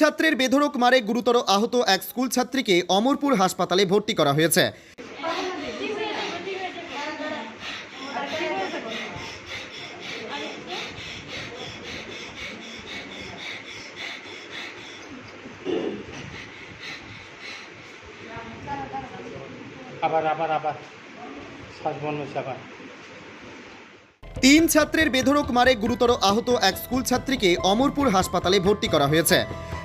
ছাত্রের বেধড়ক মারে গুরুতর আহত এক স্কুল ছাত্রীকে অমরপুর হাসপাতালে ভর্তি করা হয়েছে। আবার আবার আবার। শ্বাস আবার তিন ছাত্রের বেধরক মারে গুরুতর আহত এক স্কুল ছাত্রীকে অমরপুর হাসপাতালে ভর্তি করা হয়েছে।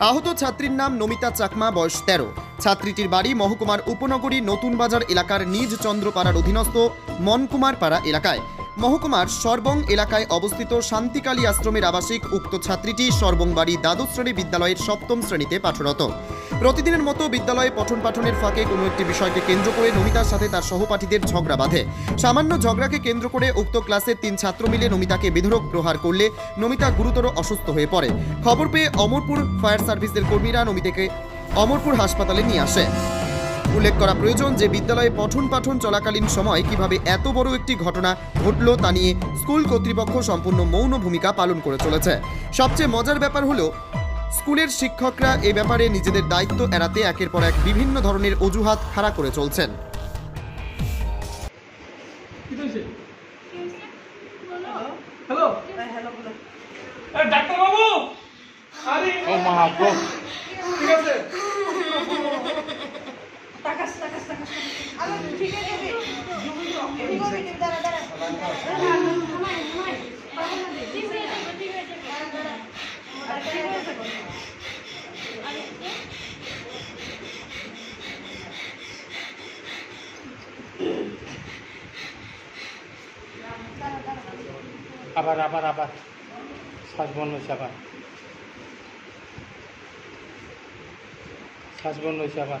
আহত ছাত্রীর নাম নমিতা চাকমা, বয়স তেরো। ছাত্রীটির বাড়ি মহকুমার উপনগরী নতুন বাজার এলাকার নিজ চন্দ্রপাড়ার অধীনস্থ মনকুমার পাড়া এলাকায়। মহকুমার সর্বং এলাকায় অবস্থিত শান্তিকালী আশ্রমের আবাসিক উক্ত ছাত্রীটি সর্বংবাড়ি দ্বাদশ শ্রেণি বিদ্যালয়ের সপ্তম শ্রেণীতে পাঠরত। প্রতিদিনের মতো বিদ্যালয়ে পঠন পাঠনের ফাঁকে কোনো একটি বিষয়কে কেন্দ্র করে নমিতার সাথে তার সহপাঠীদের ঝগড়া বাঁধে। সামান্য ঝগড়াকে কেন্দ্র করে উক্ত ক্লাসের তিন ছাত্র মিলে নমিতাকে বেধড়ক প্রহার করলে নমিতা গুরুতর অসুস্থ হয়ে পড়ে। খবর পেয়ে অমরপুর ফায়ার সার্ভিসের কর্মীরা নমিতাকে অমরপুর হাসপাতালে নিয়ে আসে। উল্লেখ করা প্রয়োজন যে বিদ্যালয়ে পঠন পাঠন চলাকালীন সময় কীভাবে এত বড় একটি ঘটনা ঘটল তা নিয়ে স্কুল কর্তৃপক্ষ সম্পূর্ণ মৌন ভূমিকা পালন করে চলেছে। সবচেয়ে মজার ব্যাপার হলো স্কুলের শিক্ষকরা এ ব্যাপারে নিজেদের দায়িত্ব এড়াতে একের পর এক বিভিন্ন ধরনের অজুহাত খাড়া করে চলছেন। হ্যালো? ডাক্তার বাবু আরে! ও মা ঠিক আছে। আবার আবার আবার। শ্বাস বন্ধ হয়েছে আবার। শ্বাস বন্ধ হয়েছে আবার।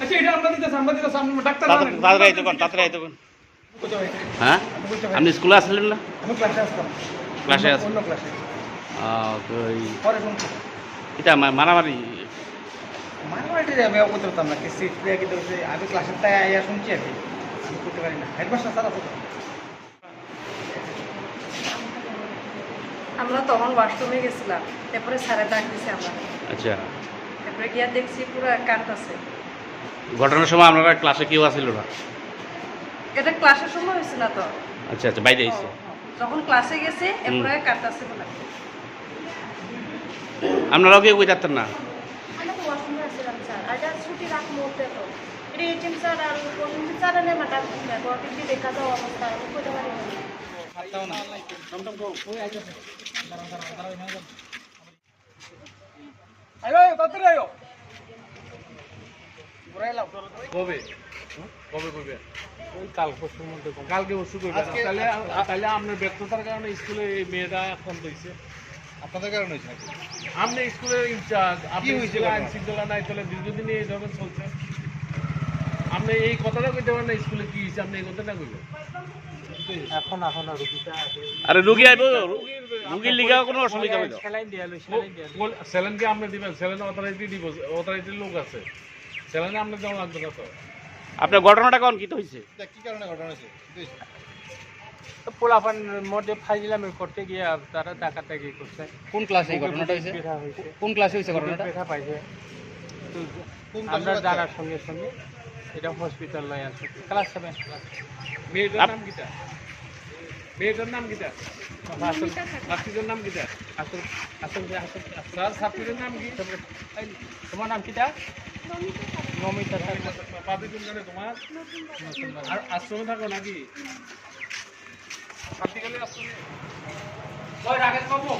আচ্ছা এটা আমরা দিতেছি আমরা দিতেছি আমরা ডাক্তার তাড়াতাড়ি আইতে কোন তাড়াতাড়ি আইতে কোন হ্যাঁ। আপনি স্কুলে আসলেন না? আমি ক্লাসে আসতাম। ক্লাসে আছেন? অন্য ক্লাসে আহ, ওই পরে ফোন করো। এটা মারামারি? মারামারিটা আমি করতে পারতাম না কি সিট দিয়ে কিন্তু আমি ক্লাসের তাই আইয়া শুনছি আর কি। আমি করতে পারি না। হেডমাস্টার স্যার আছে তো? আমরা তখন ওয়াশরুমে গেছিলাম তারপরে স্যারে ডাক দিছে আমরা আচ্ছা। তারপরে গিয়া দেখছি পুরো কাঁদতেছে ঘটনার সময় আপনারা ক্লাসে কেউ আসছিল না? এটা ক্লাসের সময় হয়েছে না তো। আচ্ছা আচ্ছা বাইরে আইসে যখন ক্লাসে গেছে এরপরে কাঁদতেছে বলে আপনারাও কেউ কই যাচ্ছেন না? আমরা তো ওয়াশরুমে কবে? কবে কবে কাল পরশুর মধ্যে কালকে ওষু করবে তাহলে তাহলে আপনার ব্যর্থতার কারণে স্কুলে এই মেয়েটা আক্রান্ত হয়েছে আপনাদের কারণে হয়েছে নাকি? আপনি স্কুলের ইনচার্জ আপনি হয়েছে আইন শৃঙ্খলা নাই তাহলে দীর্ঘদিন এই ধরনের চলছে। আপনি এই কথাটা কইতে পারেন না স্কুলে কি হয়েছে আপনি এই কথাটা কইবেন। এখন এখন আর রুগীটা আরে রুগী আইব রুগীর লিগা কোনো অসুবিধা স্যালাইন দিয়া লই স্যালাইন দিয়া স্যালেন কি আপনি দিবেন? অথরাইটি দিব অথরাইটির লোক আছে। স্যালেনে আপনি দেওয়া লাগবে না তো আপনার ঘটনাটা কোন কি তো হয়েছে কি কারণে ঘটনা হয়েছে? পোলাপান মধ্যে ফাইজিলামি করতে গিয়ে তারা ডাকাতাগি করছে কোন ক্লাসে ঘটনাটা হয়েছে কোন ক্লাসে হয়েছে ঘটনাটা ব্যথা পাইছে তো কোন আমরা জানার সঙ্গে সঙ্গে এটা হসপিটাল লয় আছে ক্লাস সেভেন মেয়েটার নাম কিটা মেয়েটার নাম কিটা ছাত্রীদের নাম কিটা আসল আসল আসল স্যার ছাত্রীদের নাম কি তোমার নাম কিটা নমিতা ঠাকুর। পাবি কোন জানে তোমার আর আশ্রমে থাকো নাকি? শান্তিকালে আশ্রমে। ওই রাকেশ বাবু।